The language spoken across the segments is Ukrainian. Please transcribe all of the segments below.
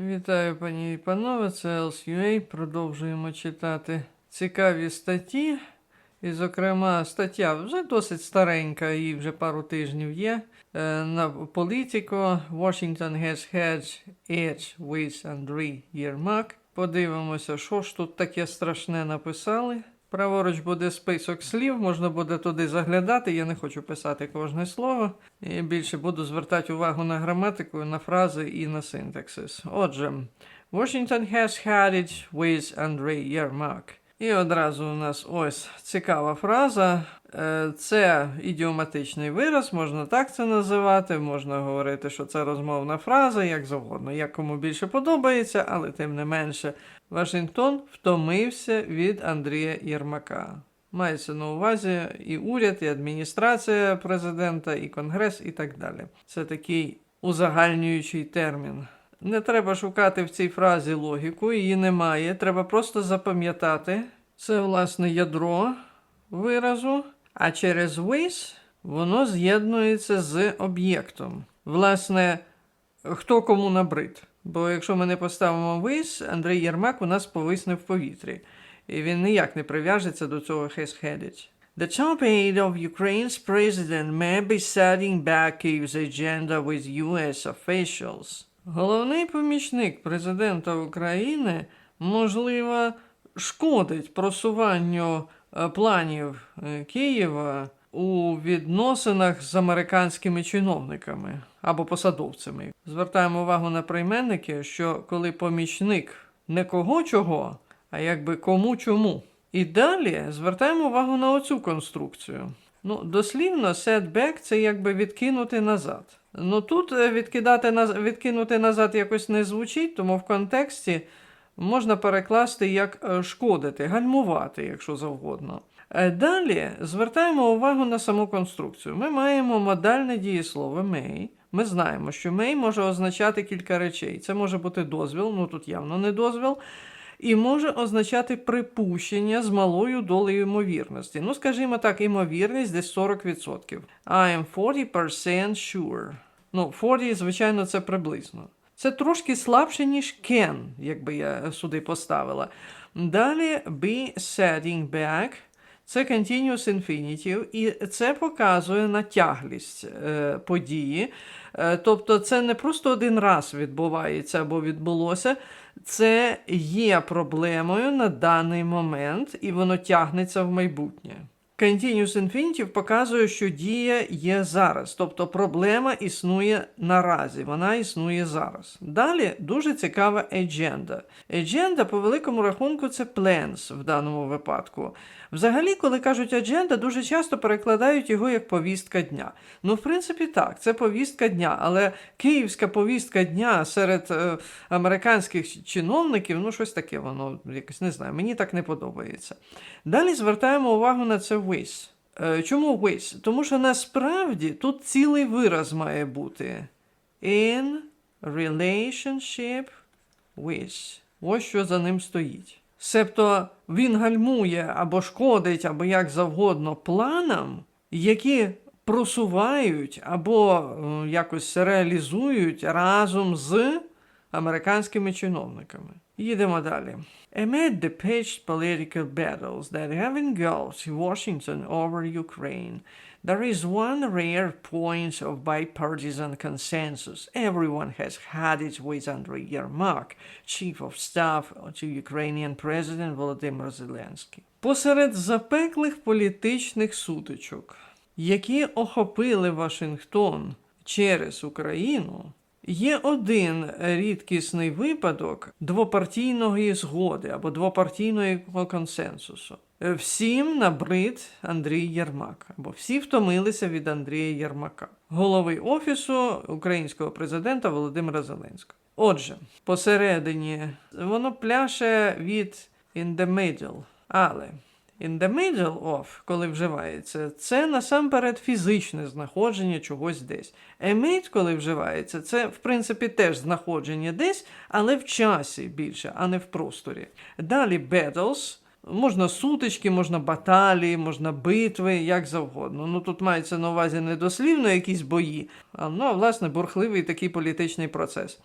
Вітаю, пані і панове, це LSUA. Продовжуємо читати цікаві статті. І, зокрема, стаття вже досить старенька, їй вже пару тижнів є. е, На політико Washington has had edge with Андрій Єрмак. Подивимося, що ж тут таке страшне написали. Праворуч буде список слів, можна буде туди заглядати. Я не хочу писати кожне слово. І більше буду звертати увагу на граматику, на фрази і на синтаксис. Отже, Washington has had it with Андрій Єрмак. І одразу у нас ось цікава фраза. Е, Це ідіоматичний вираз, можна так це називати, можна говорити, що це розмовна фраза, як завгодно, як кому більше подобається, але тим не менше, Вашингтон втомився від Андрія Єрмака. Мається на увазі і уряд, і адміністрація президента, і конгрес, і так далі. Це такий узагальнюючий термін. Не треба шукати в цій фразі логіку, її немає. Треба просто запам'ятати. Це, власне, ядро виразу, а через with воно з'єднується з об'єктом. Власне, хто кому набрид. Бо якщо ми не поставимо with, Андрій Єрмак у нас повисне в повітрі. І він ніяк не прив'яжеться до цього it. The top aide of Ukraine's president may be setting back his agenda with US officials. Головний помічник президента України, можливо, шкодить просуванню е, планів е, Києва у відносинах з американськими чиновниками або посадовцями. Звертаємо увагу на прийменники, що коли помічник не кого чого, а якби кому чому. І далі звертаємо увагу на оцю конструкцію. Ну, дослівно, setback – це якби відкинути назад. Ну тут е, відкидати відкинути назад якось не звучить, тому в контексті можна перекласти як е, шкодити, гальмувати, якщо завгодно. Е, Далі звертаємо увагу на саму конструкцію. Ми маємо модальне дієслово may. Ми знаємо, що may може означати кілька речей. Це може бути дозвіл, ну тут явно не дозвіл, і може означати припущення з малою долею ймовірності. Ну, скажімо так, ймовірність десь 40%. I am 40% sure. Ну, 40, звичайно, це приблизно. Це трошки слабше, ніж can, якби я сюди поставила. Далі be setting back. Це continuous infinitive, і це показує натяглість е, події. Е, тобто це не просто один раз відбувається або відбулося, це є проблемою на даний момент, і воно тягнеться в майбутнє. Continuous infinitive показує, що дія є зараз, тобто проблема існує наразі, вона існує зараз. Далі дуже цікава agenda. Agenda, по великому рахунку, це plans в даному випадку. Взагалі, коли кажуть agenda, дуже часто перекладають його як повістка дня. Ну, в принципі, так, це повістка дня, але київська повістка дня серед е, американських чиновників, ну, щось таке, воно якось не знаю, мені так не подобається. Далі звертаємо увагу на це with. Е, Чому with? Тому що насправді тут цілий вираз має бути. In relationship with. Ось що за ним стоїть. Себто він гальмує або шкодить, або як завгодно планам, які просувають або е, якось реалізують разом з американськими чиновниками. Їдемо далі. Amid the pitched political battles that have engulfed Washington over Ukraine, there is one rare point of bipartisan consensus. Everyone has had it with Andriy Yermak, chief of staff to Ukrainian President Volodymyr Zelensky. Посеред запеклих політичних сутичок, які охопили Вашингтон через Україну, Є один рідкісний випадок двопартійної згоди або двопартійного консенсусу. Всім набрид Андрій Єрмак, або всі втомилися від Андрія Єрмака, голови офісу українського президента Володимира Зеленського. Отже, посередині воно пляше від in the middle, але in the middle of, коли вживається, це насамперед фізичне знаходження чогось десь. Amid, коли вживається, це в принципі теж знаходження десь, але в часі більше, а не в просторі. Далі battles. Можна сутички, можна баталії, можна битви, як завгодно. Ну тут мається на увазі не дослівно якісь бої, а ну, а власне бурхливий такий політичний процес.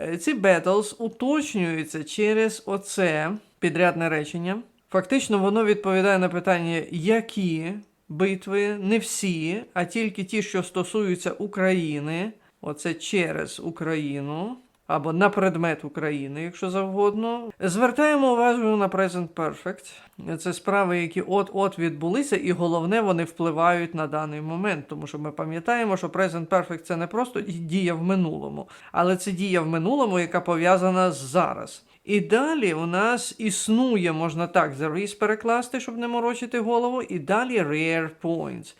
Е, Ці battles уточнюються через оце підрядне речення. Фактично, воно відповідає на питання, які битви, не всі, а тільки ті, що стосуються України. Оце через Україну або на предмет України, якщо завгодно. Звертаємо увагу на Present Perfect. Це справи, які от-от відбулися, і головне, вони впливають на даний момент. Тому що ми пам'ятаємо, що Present Perfect це не просто дія в минулому, але це дія в минулому, яка пов'язана з зараз. І далі у нас існує, можна так, the перекласти, щоб не морочити голову, і далі rare points.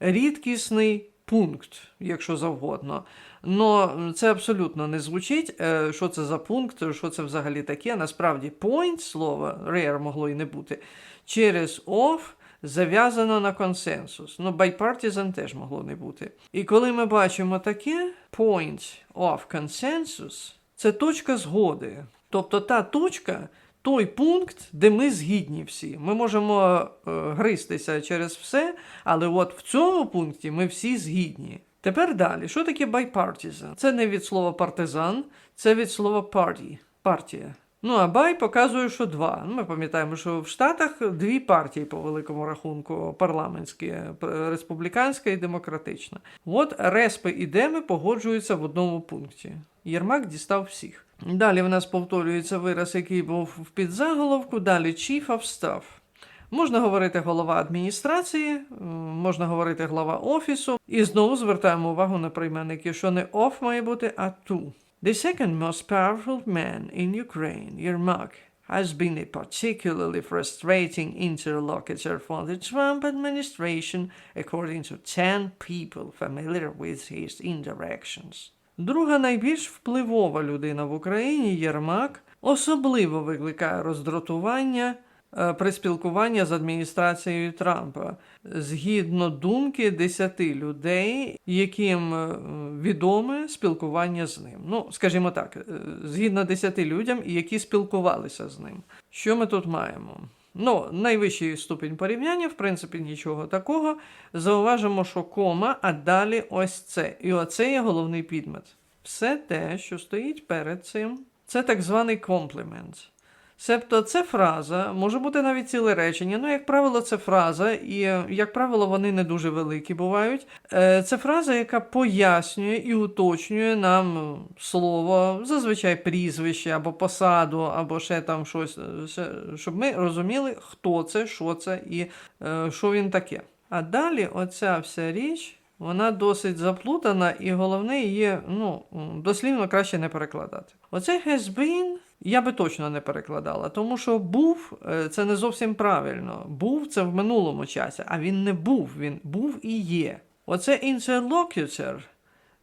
Рідкісний пункт, якщо завгодно. Но це абсолютно не звучить. е, Що це за пункт, що це взагалі таке. Насправді, point слово rare могло і не бути. Через of зав'язано на консенсус. Ну, bipartisan теж могло не бути. І коли ми бачимо таке, point of consensus це точка згоди. Тобто та точка, той пункт, де ми згідні всі. Ми можемо е, гристися через все, але от в цьому пункті ми всі згідні. Тепер далі. Що таке bipartisan? Це не від слова партизан, це від слова party. Партія. Ну, а бай показує, що два. Ну, Ми пам'ятаємо, що в Штатах дві партії по великому рахунку парламентські, республіканська і демократична. От респи і деми погоджуються в одному пункті. Єрмак дістав всіх. Далі в нас повторюється вираз, який був в підзаголовку. Далі of Staff. Можна говорити голова адміністрації, можна говорити глава офісу. І знову звертаємо увагу на прийменники, що не off має бути, а to. The second most powerful man in Ukraine, Yermak, has been a particularly frustrating interlocutor for the Trump administration, according to 10 people familiar with his interactions. Друга найбільш впливова людина в Україні Єрмак особливо викликає роздратування е, при спілкуванні з адміністрацією Трампа, згідно думки 10 людей, яким е, відоме спілкування з ним. Ну, скажімо так, е, згідно 10 людям, які спілкувалися з ним. Що ми тут маємо? Ну, найвищий ступінь порівняння, в принципі, нічого такого. Зауважимо, що кома, а далі ось це. І оце є головний підмет. Все те, що стоїть перед цим, це так званий комплімент. Себто це фраза, може бути навіть ціле речення. Ну, як правило, це фраза, і, е, як правило, вони не дуже великі бувають. Е, Це фраза, яка пояснює і уточнює нам слово, зазвичай прізвище або посаду, або ще там щось, е, щоб ми розуміли, хто це, що це і що він таке. А далі оця вся річ. Вона досить заплутана, і головне її ну, дослівно краще не перекладати. Оце has been я би точно не перекладала, тому що був е, це не зовсім правильно. Був це в минулому часі, а він не був, він був і є. Оце interlocutor,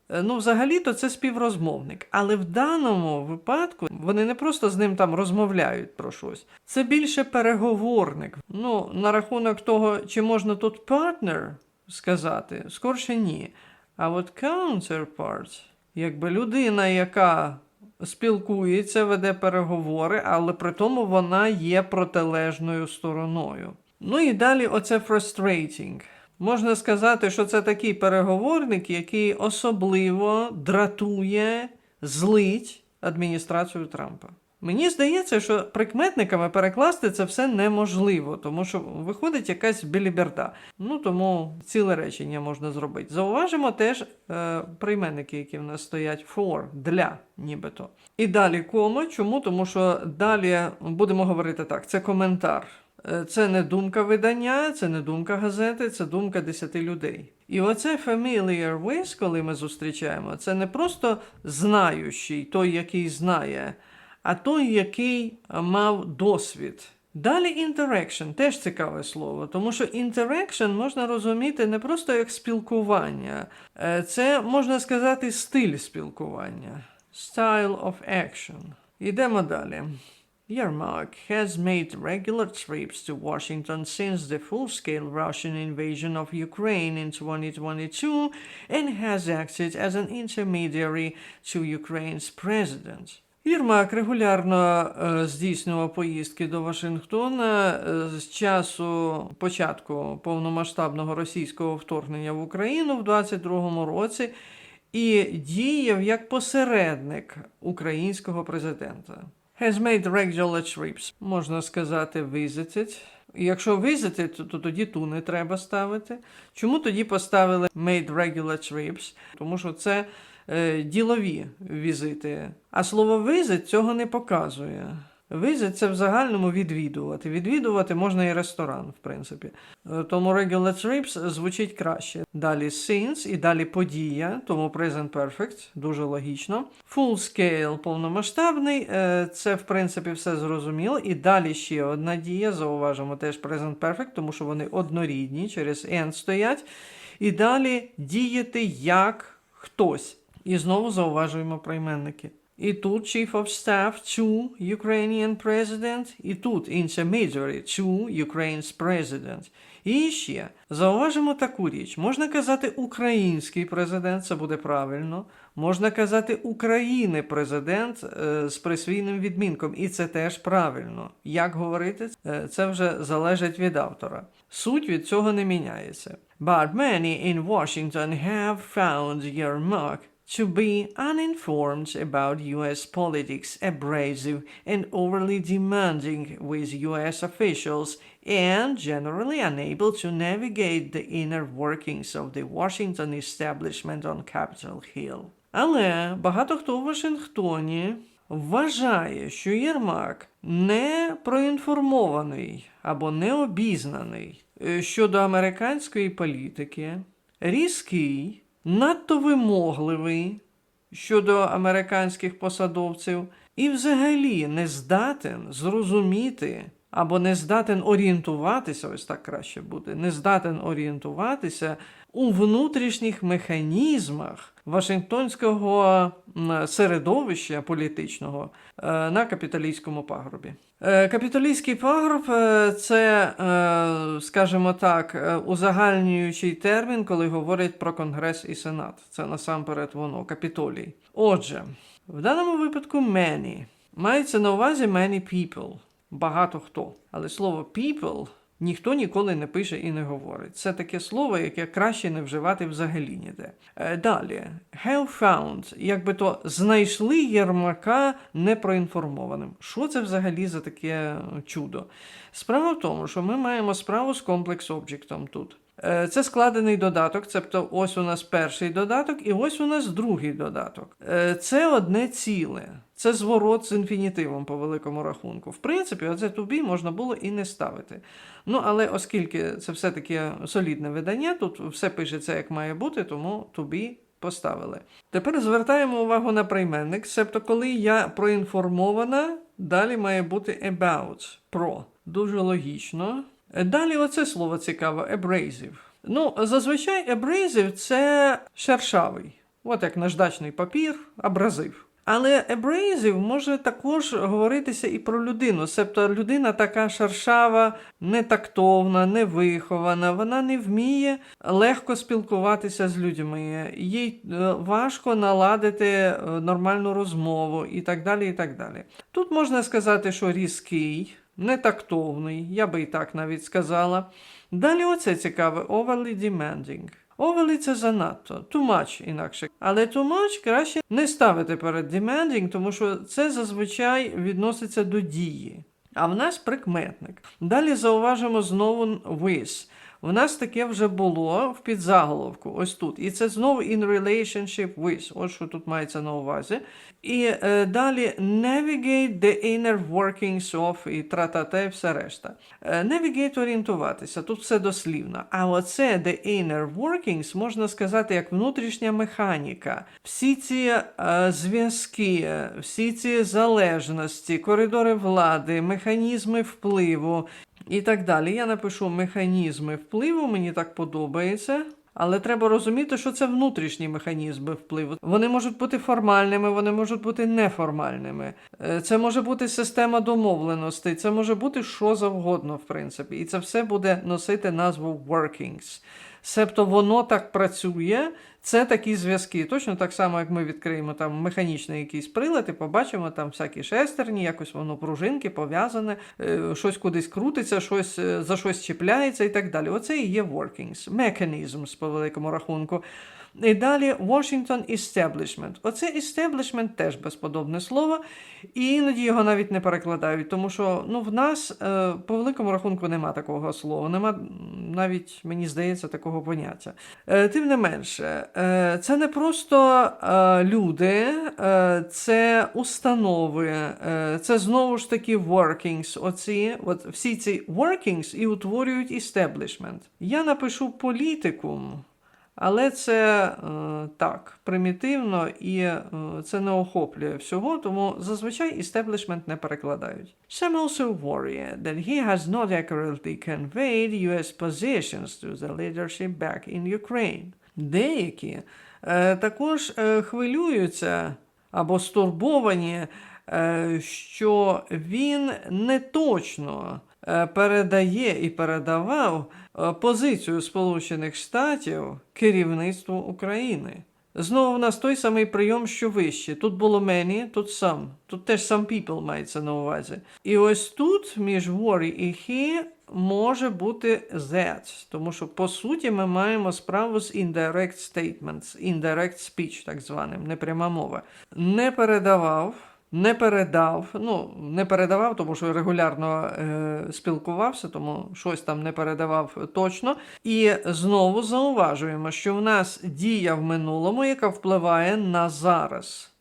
е, ну, взагалі-то це співрозмовник. Але в даному випадку вони не просто з ним там розмовляють про щось. Це більше переговорник. Ну, на рахунок того, чи можна тут партнер сказати, скорше ні. А от counterpart, якби людина, яка спілкується, веде переговори, але при тому вона є протилежною стороною. Ну і далі оце frustrating. Можна сказати, що це такий переговорник, який особливо дратує, злить адміністрацію Трампа. Мені здається, що прикметниками перекласти це все неможливо, тому що виходить якась біліберда. Ну тому ціле речення можна зробити. Зауважимо теж е, прийменники, які в нас стоять for, для, нібито. І далі кома. Чому? Тому що далі будемо говорити так: це коментар. Е, Це не думка видання, це не думка газети, це думка десяти людей. І оце familiar with, коли ми зустрічаємо, це не просто знаючий, той, який знає, а той, який е, мав досвід. Далі interaction теж цікаве слово, тому що interaction можна розуміти не просто як спілкування, Е, це можна сказати стиль спілкування. Style of action. Йдемо далі. Yermak has made regular trips to Washington since the full-scale Russian invasion of Ukraine in 2022 and has acted as an intermediary to Ukraine's president. Єрмак регулярно е, здійснював поїздки до Вашингтона е, з часу початку повномасштабного російського вторгнення в Україну в 22-му році і діяв як посередник українського президента. Has made regular trips. Можна сказати, visited. Якщо визити, то, то тоді ту не треба ставити. Чому тоді поставили made regular trips? Тому що це е, ділові візити. А слово визит цього не показує. Visit – це в загальному відвідувати. Відвідувати можна і ресторан, в принципі. Е, Тому regular trips звучить краще. Далі since і далі подія, тому present perfect, дуже логічно. Full scale повномасштабний, е, це в принципі все зрозуміло. І далі ще одна дія, зауважимо теж present perfect, тому що вони однорідні, через and стоять. І далі діяти як хтось. І знову зауважуємо прийменники. І тут Chief of Staff to Ukrainian President, і тут intermediary to Ukraine's President. І ще зауважимо таку річ: можна казати український президент, це буде правильно. Можна казати України президент е, з присвійним відмінком, і це теж правильно. Як говорити, Е, це вже залежить від автора. Суть від цього не міняється. But many in Washington have found Yermak to be uninformed about US politics, abrasive and overly demanding with US officials, and generally unable to navigate the inner workings of the Washington establishment on Capitol Hill. Але багато хто в Вашингтоні вважає, що Єрмак не проінформований або не обізнаний е, щодо американської політики, різкий, надто вимогливий щодо американських посадовців і взагалі не здатен зрозуміти або не здатен орієнтуватися, ось так краще буде, не здатен орієнтуватися у внутрішніх механізмах Вашингтонського середовища політичного е, на капіталійському пагорбі. Е, Капітолійський пагорб е, це, скажімо так, узагальнюючий термін, коли говорять про Конгрес і Сенат. Це насамперед воно, капітолій. Отже, в даному випадку many. Мається на увазі many people. Багато хто. Але слово people ніхто ніколи не пише і не говорить. Це таке слово, яке краще не вживати взагалі ніде. Е, Далі, have found, якби то знайшли Єрмака непроінформованим. Що це взагалі за таке чудо? Справа в тому, що ми маємо справу з комплекс-об'єктом тут. Е, Це складений додаток, тобто ось у нас перший додаток, і ось у нас другий додаток. Е, Це одне ціле. Це зворот з інфінітивом по великому рахунку. В принципі, оце be можна було і не ставити. Ну, але оскільки це все-таки солідне видання, тут все пишеться як має бути, тому be поставили. Тепер звертаємо увагу на прийменник, себто коли я проінформована, далі має бути about, про. Дуже логічно. Далі оце слово цікаве abrasive. Ну, зазвичай abrasive – це шершавий. От як наждачний папір, абразив. Але abrasive може також говоритися і про людину. Себто людина така шершава, нетактовна, невихована, вона не вміє легко спілкуватися з людьми, їй е, важко наладити е, нормальну розмову і так далі. і так далі. Тут можна сказати, що різкий, нетактовний, я би і так навіть сказала. Далі оце цікаве overly demanding. Overly – це занадто, too much інакше. Але too much краще не ставити перед demanding, тому що це зазвичай відноситься до дії. А в нас прикметник. Далі зауважимо знову with. У нас таке вже було в підзаголовку, ось тут. І це знову in relationship with. Ось що тут мається на увазі. І е, далі navigate the inner workings of і все решта. Е, navigate орієнтуватися, тут все дослівно. А оце the inner workings можна сказати як внутрішня механіка. Всі ці е, зв'язки, всі ці залежності, коридори влади, механізми впливу. І так далі. Я напишу механізми впливу, мені так подобається. Але треба розуміти, що це внутрішні механізми впливу. Вони можуть бути формальними, вони можуть бути неформальними. Е, Це може бути система домовленостей, це може бути що завгодно, в принципі. І це все буде носити назву workings. Себто воно так працює, це такі зв'язки. Точно так само, як ми відкриємо там механічний якийсь прилад і побачимо там всякі шестерні, якось воно пружинки пов'язане, е, щось кудись крутиться, щось е, за щось чіпляється і так далі. Оце і є workings, mechanisms по великому рахунку. І далі Washington Establishment. Оце establishment теж безподобне слово, і іноді його навіть не перекладають, тому що ну, в нас е, по великому рахунку нема такого слова, нема навіть, мені здається, такого поняття. Е, тим не менше, е, це не просто люди, це установи, це знову ж таки workings. Оці, от всі ці workings і утворюють establishment. Я напишу політикум. Але це е, так, примітивно і е, це не охоплює всього, тому зазвичай establishment не перекладають. Some also worry that he has not accurately conveyed US positions to the leadership back in Ukraine. Деякі е, також хвилюються або стурбовані, що він не точно е, передає і передавав позицію Сполучених Штатів керівництву України. Знову в нас той самий прийом, що вище. Тут було many, тут some. Тут теж some people мається на увазі. І ось тут між worry і he може бути that. Тому що по суті ми маємо справу з indirect statements, indirect speech, так званим, непряма мова. Не передавав. Не передав, ну не передавав, тому що регулярно е, спілкувався, тому щось там не передавав точно. І знову зауважуємо, що в нас дія в минулому, яка впливає на зараз.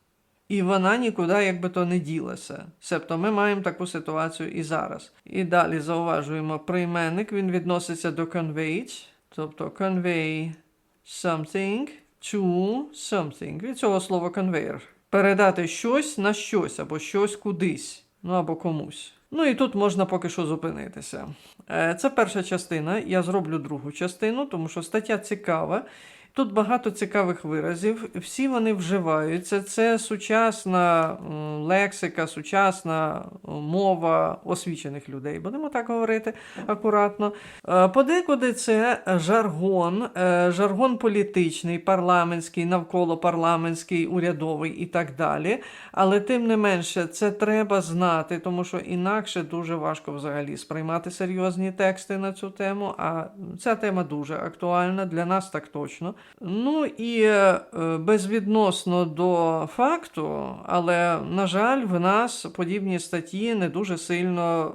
І вона нікуди якби то не ділася. Себто ми маємо таку ситуацію і зараз. І далі зауважуємо прийменник, він відноситься до convey, тобто convey something to something. Від цього слова conveyor. Передати щось на щось або щось кудись, ну або комусь. Ну і тут можна поки що зупинитися. Е, Це перша частина. Я зроблю другу частину, тому що стаття цікава. Тут багато цікавих виразів, всі вони вживаються. Це сучасна лексика, сучасна мова освічених людей. Будемо так говорити акуратно. Е, Подекуди це жаргон, е, жаргон політичний, парламентський, навколо парламентський, урядовий і так далі. Але тим не менше, це треба знати, тому що інакше дуже важко взагалі сприймати серйозні тексти на цю тему. А ця тема дуже актуальна для нас так точно. Ну і е, безвідносно до факту, але на жаль, в нас подібні статті не дуже сильно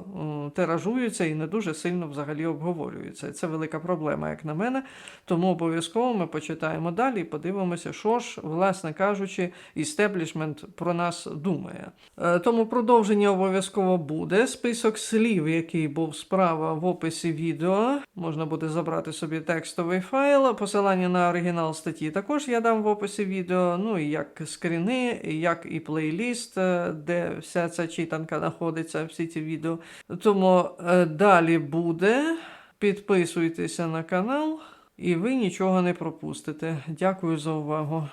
тиражуються і не дуже сильно взагалі обговорюються. Це велика проблема, як на мене. Тому обов'язково ми почитаємо далі і подивимося, що ж, власне кажучи, істеблішмент про нас думає. Е, Тому продовження обов'язково буде. Список слів, який був справа в описі відео. Можна буде забрати собі текстовий файл. Посилання на оригінал статті також я дам в описі відео. Ну і як скріни, як і плейліст, е, де вся ця читанка знаходиться, всі ці відео. Тому е, далі буде. Підписуйтеся на канал, і ви нічого не пропустите. Дякую за увагу.